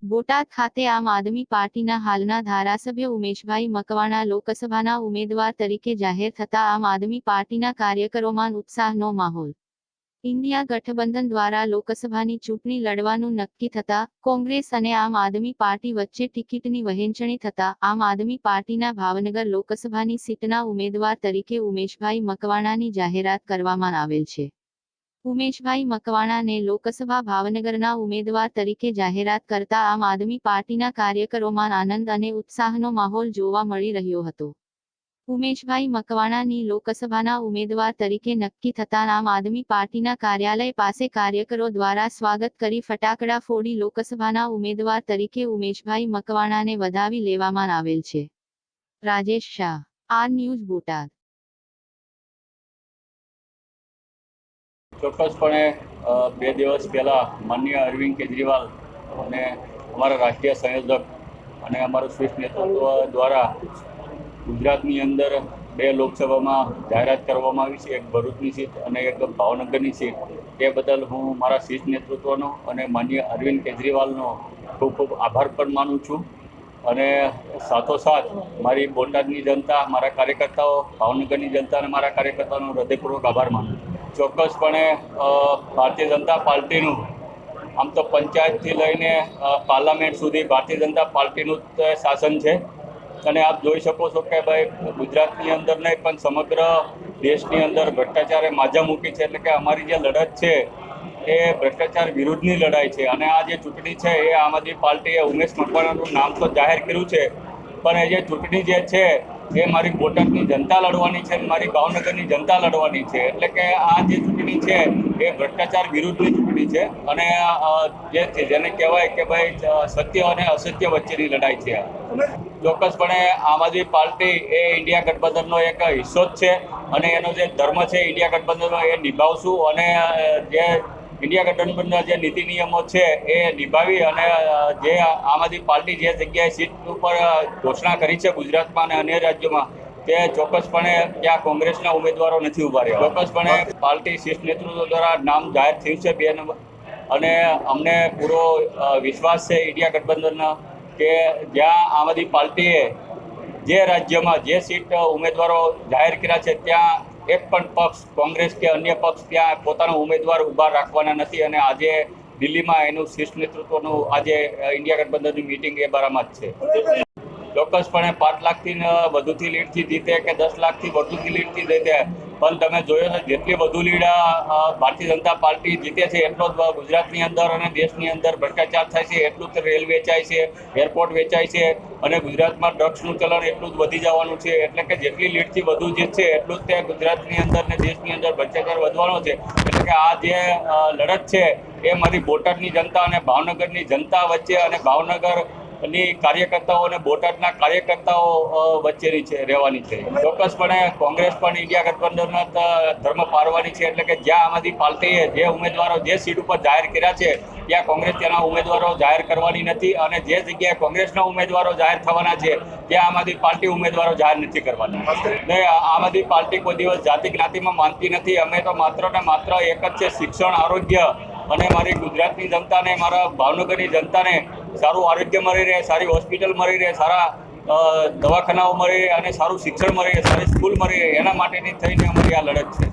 બોટાદ ખાતે આમ આદમી પાર્ટીના હાલના ધારાસભ્ય ઉમેશભાઈ મકવાણા લોકસભાના ઉમેદવાર તરીકે જાહેર થતા આમ આદમી પાર્ટીના કાર્યકરોમાં ઉત્સાહનો માહોલ. ઇન્ડિયા ગઠબંધન દ્વારા લોકસભાની ચૂંટણી લડવાનું નક્કી થતા કોંગ્રેસ અને આમ આદમી પાર્ટી વચ્ચે ટિકિટની વહેંચણી થતા આમ આદમી પાર્ટીના ભાવનગર લોકસભાની સીટના ઉમેદવાર તરીકે ઉમેશભાઈ મકવાણાની જાહેરાત કરવામાં આવેલ છે. ઉમેશભાઈ મકવાણાને લોકસભા ભાવનગરના ઉમેદવાર તરીકે જાહેરાત કરતા આમ આદમી પાર્ટીના કાર્યકરોમાં આનંદ અને ઉત્સાહનો માહોલ જોવા મળી રહ્યો હતો. ઉમેશભાઈ મકવાણાની લોકસભાના ઉમેદવાર તરીકે નક્કી થતાં આમ આદમી પાર્ટીના કાર્યાલય પાસે કાર્યકરો દ્વારા સ્વાગત કરી ફટાકડા ફોડી લોકસભાના ઉમેદવાર તરીકે ઉમેશભાઈ મકવાણાને વધાવી લેવામાં આવેલ છે. Rajesh Shah, R news Botad. ચોક્કસપણે બે દિવસ પહેલાં માનનીય અરવિંદ કેજરીવાલ અને અમારા રાષ્ટ્રીય સંયોજક અને અમારું શ્રેષ્ઠ નેતૃત્વ દ્વારા ગુજરાતની અંદર બે લોકસભામાં જાહેરાત કરવામાં આવી છે, એક ભરૂચની સીટ અને એક ભાવનગરની સીટ. તે બદલ હું મારા શીર્ષ નેતૃત્વનો અને માન્ય અરવિંદ કેજરીવાલનો ખૂબ ખૂબ આભાર પણ માનું છું. અને સાથોસાથ મારી બોટાદની જનતા, મારા કાર્યકર્તાઓ, ભાવનગરની જનતા અને મારા કાર્યકર્તાઓનો હૃદયપૂર્વક આભાર માનું છું. ચોક્કસપણે ભારતીય જનતા પાર્ટીનું આમ તો પંચાયતથી લઈને પાર્લામેન્ટ સુધી ભારતીય જનતા પાર્ટીનું જ શાસન છે. અને આપ જોઈ શકો છો કે ભાઈ, ગુજરાતની અંદર નહીં, પણ સમગ્ર દેશની અંદર ભ્રષ્ટાચારે માજા મૂકી છે. એટલે કે અમારી જે લડત છે, એ ભ્રષ્ટાચાર વિરુદ્ધની લડાઈ છે. અને આ જે ચૂંટણી છે, એ આમ આદમી પાર્ટીએ ઉમેશ મકવાણાનું નામ તો જાહેર કર્યું છે. પણ એ જે ચૂંટણી જે છે એ મારી બોટાદની જનતા લડવાની છે મારી ભાવનગરની જનતા લડવાની છે. એટલે કે આ જે ચૂંટણી છે, એ ભ્રષ્ટાચાર વિરુદ્ધની ચૂંટણી છે અને જે છે, જેને કહેવાય કે ભાઈ સત્ય અને અસત્ય વચ્ચેની લડાઈ છે. ચોક્કસપણે આમ આદમી પાર્ટી એ ઇન્ડિયા ગઠબંધનનો એક હિસ્સો જ છે અને એનો જે ધર્મ છે, ઇન્ડિયા ગઠબંધનનો એ નિભાવશું અને જે ઇન્ડિયા ગઠબંધનના જે નીતિ નિયમો છે એ નિભાવી અને જે આમ આદમી પાર્ટી જે જગ્યાએ સીટ ઉપર ઘોષણા કરી છે ગુજરાતમાં અને અન્ય રાજ્યોમાં, તે ચોક્કસપણે ત્યાં કોંગ્રેસના ઉમેદવારો નથી ઊભા રહ્યા. ચોક્કસપણે પાર્ટી શીર્ષ નેતૃત્વ દ્વારા નામ જાહેર થયું છે બે નંબર. અને અમને પૂરો વિશ્વાસ છે ઇન્ડિયા ગઠબંધનના કે જ્યાં આમ આદમી પાર્ટીએ જે રાજ્યમાં જે સીટ ઉમેદવારો જાહેર કર્યા છે, ત્યાં એક પણ પક્ષ કોંગ્રેસ કે અન્ય પક્ષ ત્યાં પોતાનો ઉમેદવાર ઊભા રાખવાના નથી અને આજે દિલ્હીમાં એનું શીર્ષ નેતૃત્વનું આજે ઇન્ડિયા ગઠબંધનની મિટિંગ એ બારામાં જ છે. ચોક્કસપણે પાંચ લાખથી વધુથી લીડથી જીતે કે દસ લાખથી વધુથી લીડથી જીતે પણ તમે જોયો છે, જેટલી વધુ લીડા ભારતીય જનતા પાર્ટી જીતે છે, એટલો જ ગુજરાતની અંદર અને દેશની અંદર ભ્રષ્ટાચાર થાય છે, એટલું જ રેલ વેચાય છે, એરપોર્ટ વેચાય છે અને ગુજરાતમાં ડ્રગ્સનું ચલણ એટલું જ વધી જવાનું છે, એટલે કે જેટલી લીડથી વધુ જીતશે એટલું જ તે ગુજરાતની અંદર ને દેશની અંદર ભ્રષ્ટાચાર વધવાનો છે. એટલે કે આ જે લડત છે એ મારી બોટાદની જનતા અને ભાવનગરની જનતા વચ્ચે અને ભાવનગર ની કાર્યકર્તાઓ અને બોટાદના કાર્યકર્તાઓ વચ્ચેની છે, રહેવાની છે. ચોક્કસપણે કોંગ્રેસ પણ ઇન્ડિયા ગઠબંધનના ધર્મ પારવાની છે, એટલે કે જ્યાં આમ આદમી પાર્ટીએ જે ઉમેદવારો જે સીટ ઉપર જાહેર કર્યા છે, ત્યાં કોંગ્રેસ તેના ઉમેદવારો જાહેર કરવાની નથી અને જે જગ્યાએ કોંગ્રેસના ઉમેદવારો જાહેર થવાના છે, ત્યાં આમ આદમી પાર્ટી ઉમેદવારો જાહેર નથી કરવાના. ને આમ આદમી પાર્ટી કોઈ દિવસ જાતિ જ્ઞાતિમાં માનતી નથી. અમે તો માત્ર ને માત્ર એક જ છે, શિક્ષણ, આરોગ્ય અને મારી ગુજરાતની જનતાને, મારા ભાવનગરની જનતાને સારું આરોગ્ય મળી રહે, સારી હોસ્પિટલ મળી રહે, સારા દવાખાનાઓ મળી રહે અને સારું શિક્ષણ મળી રહે, સારી સ્કૂલ મળી રહે, એના માટેની થઈને અમારી આ લડત છે.